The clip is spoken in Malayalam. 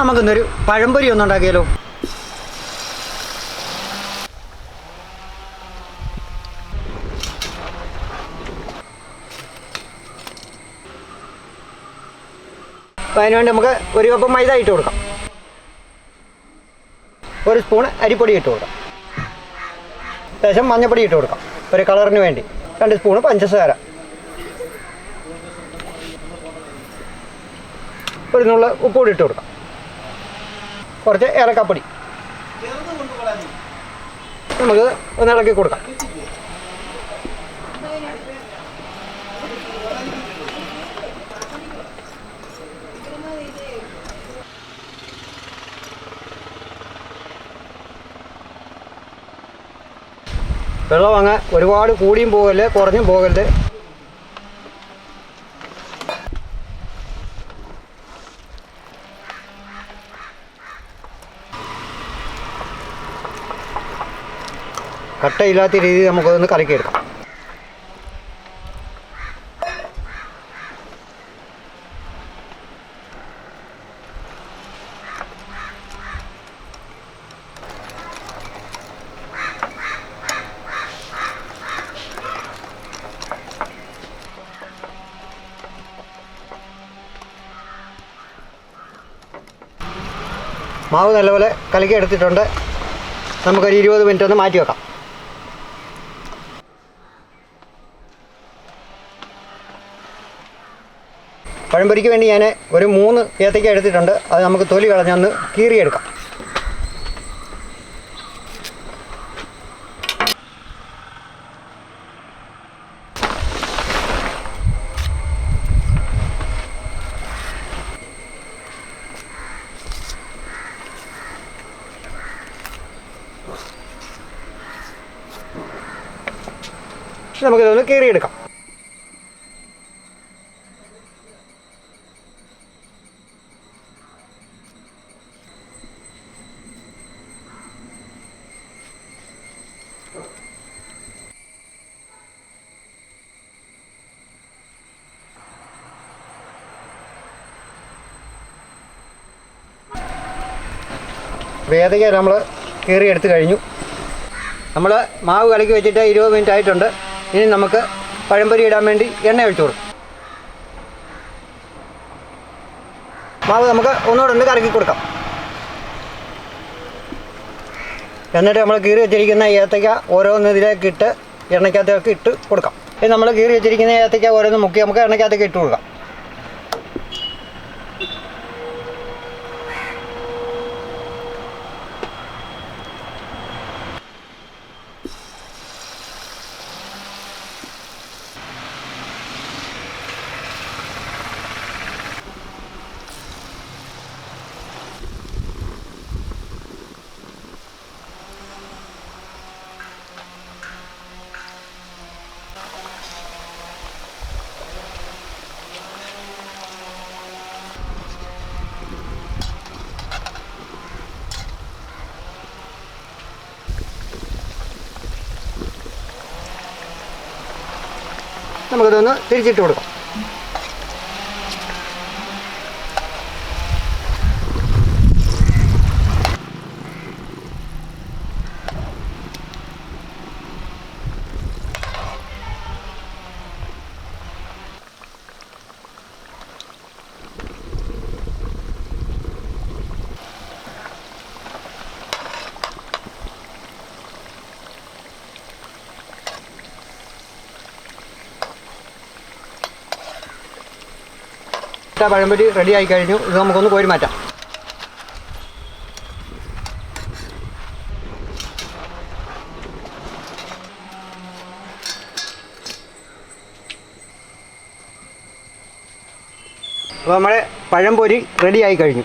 നമുക്കിന്നൊരു പഴംപൊരി ഒന്നും ഉണ്ടാക്കിയാലോ അപ്പോൾ അതിനുവേണ്ടി നമുക്ക് ഒരു കപ്പ് മൈദ ഇട്ട് കൊടുക്കാം. ഒരു സ്പൂൺ അരിപ്പൊടി ഇട്ട് കൊടുക്കാം. ശേഷം മഞ്ഞപ്പൊടി ഇട്ട് കൊടുക്കാം. ഒരു കളറിന് വേണ്ടി. രണ്ട് സ്പൂണ് പഞ്ചസാര. ഒരു നുള്ള ഉപ്പുകൂടി ഇട്ട് കൊടുക്കാം. കുറച്ച് ഏലക്കാപ്പൊടി. നമുക്ക് ഒന്ന് ഇളക്കി കൊടുക്കാം. വെള്ളം അങ്ങ് ഒരുപാട് കൂടിയും പോകല്ലേ കുറഞ്ഞും പോകരുത്. കട്ടയില്ലാത്ത രീതിയിൽ നമുക്കതൊന്ന് കലക്കിയെടുക്കാം. മാവ് നല്ലപോലെ കലക്കി എടുത്തിട്ടുണ്ട് നമുക്കൊരു ഇരുപത് മിനിറ്റ് ഒന്ന് മാറ്റി വെക്കാം പഴംപൊരിക്ക് വേണ്ടി ഞാൻ ഒരു മൂന്ന് ഏത്തയ്ക്ക എടുത്തിട്ടുണ്ട്. അത് നമുക്ക് തൊലി കളഞ്ഞൊന്ന് കീറിയെടുക്കാം. നമുക്കിതൊന്ന് കീറിയെടുക്കാം. വേദക നമ്മൾ കീറി എടുത്ത് കഴിഞ്ഞു. നമ്മൾ മാവ് കലക്കി വെച്ചിട്ട് ഇരുപത് മിനിറ്റ് ആയിട്ടുണ്ട്. ഇനി നമുക്ക് പഴംപൊരി ഇടാൻ വേണ്ടി എണ്ണ ഒഴിച്ചു കൊടുക്കും. മാവ് നമുക്ക് ഒന്നുകൂടെ ഒന്ന് കലക്കി കൊടുക്കാം. എന്നിട്ട് നമ്മൾ കീറി വെച്ചിരിക്കുന്ന ഏത്തയ്ക്ക ഓരോന്ന് ഇതിലേക്ക് ഇട്ട് എണ്ണയ്ക്കകത്തേക്ക് ഇട്ട് കൊടുക്കാം. ഇത് നമ്മൾ കീറി വെച്ചിരിക്കുന്ന ഏത്തയ്ക്ക ഓരോന്ന് മുക്കി നമുക്ക് എണ്ണയ്ക്കകത്തേക്ക് ഇട്ട് കൊടുക്കാം. നമുക്കിതൊന്ന് തിരിച്ചിട്ട് കൊടുക്കാം. പഴംപൊരി റെഡി ആയി കഴിഞ്ഞു. ഇത് നമുക്കൊന്ന് കോരി മാറ്റാം. അപ്പോൾ നമ്മുടെ പഴംപൊരി റെഡി ആയി കഴിഞ്ഞു.